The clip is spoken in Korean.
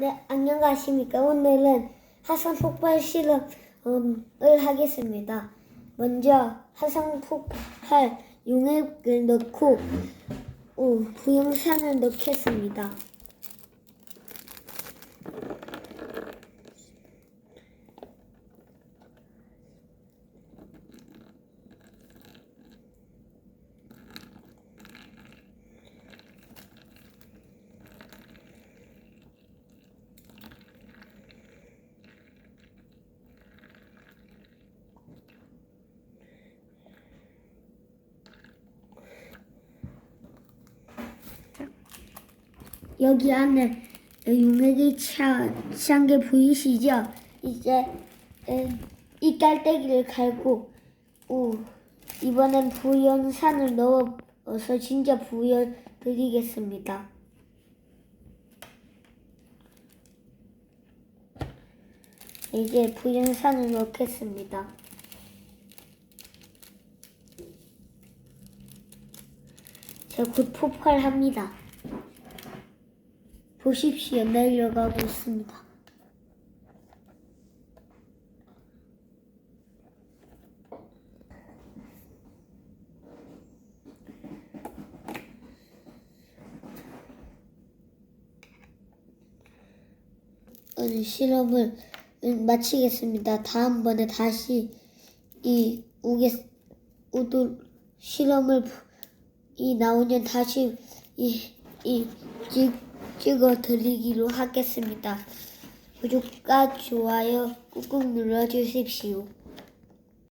네, 안녕하십니까. 오늘은 화산 폭발 실험을 하겠습니다. 먼저 화산 폭발 용액을 넣고 오, 부영산을 넣겠습니다. 여기 안에 용액이 차, 찬게 보이시죠? 이제 에, 이 깔때기를 갈고 오, 이번엔 부연산을 넣어서 진짜 부연 드리겠습니다. 이제 부연산을 넣겠습니다. 제가 곧 폭발합니다. 보십시오. 내려가고 있습니다. 오늘 실험을 음, 마치겠습니다. 다음번에 다시 이 우게 우도 실험을 이 나오면 다시 이이 찍어 드리기로 하겠습니다. 구독과 좋아요 꾹꾹 눌러 주십시오.